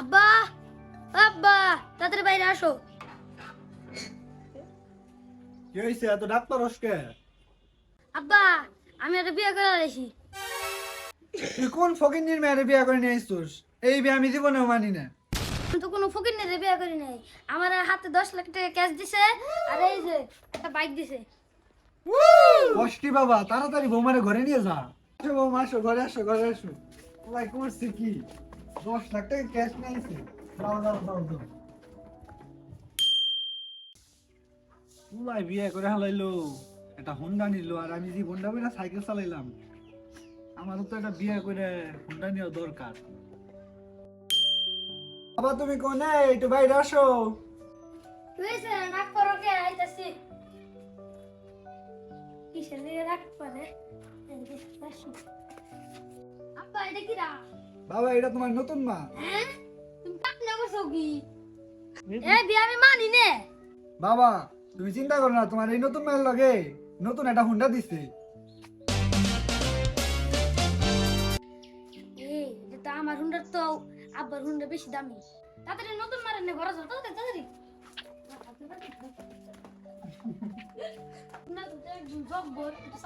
আব্বা আব্বা তাড়াতাড়ি বাইরে আসো। কি হয়েছে এত ডাক্তার রসকে আব্বা আমি একটা বিয়ে করে আছি তুই কোন ফকিন্নির মেয়েরে বিয়ে করে নিয়ে আসছিস এই বিয়ে আমি জীবনেও মানি না। আমি তো কোনো ফকির নেই বিয়ে করি নাই। আমার হাতে দশ লাখ টাকা ক্যাশ দিছে আর এই যে একটা বাইক দিছে। কষ্টি বাবা তাড়াতাড়ি বৌমারে ঘরে নিয়ে যা। আসো বৌমা আসো ঘরে আসো ঘরে আসো। ভাই করছে কি দশ লাখ টাকা ক্যাশ নিয়েছে দাও দাও দাও দাও। ভাই বিয়ে করে হালাইলো। একটা হোন্ডা নিল আর আমি যে হোন্ডা করে সাইকেল চালাইলাম আমারও তো একটা বিয়ে করে হোন্ডা নেওয়া দরকার। বাবা তুমি কোনে? একটু বাইরে আসো। হয়েছে রাগ করো কে? আইতাছি। কিসের দিকে রাগ করে? আব্বা এটা কি রা বাবা এটা তোমার নতুন মা হ্যাঁ তুমি কাটলে করছ কি এ বিয়ে আমি মানি নে বাবা তুমি চিন্তা করো না তোমার এই নতুন মেয়ের লগে নতুন একটা হুন্ডা দিছে এই এটা তো আমার হুন্ডার তো আব্বার হুন্ডা বেশি দামি তাড়াতাড়ি নতুন মারেন না ঘরে যাও তাড়াতাড়ি তাড়াতাড়ি না তো একদম জব্বর এটা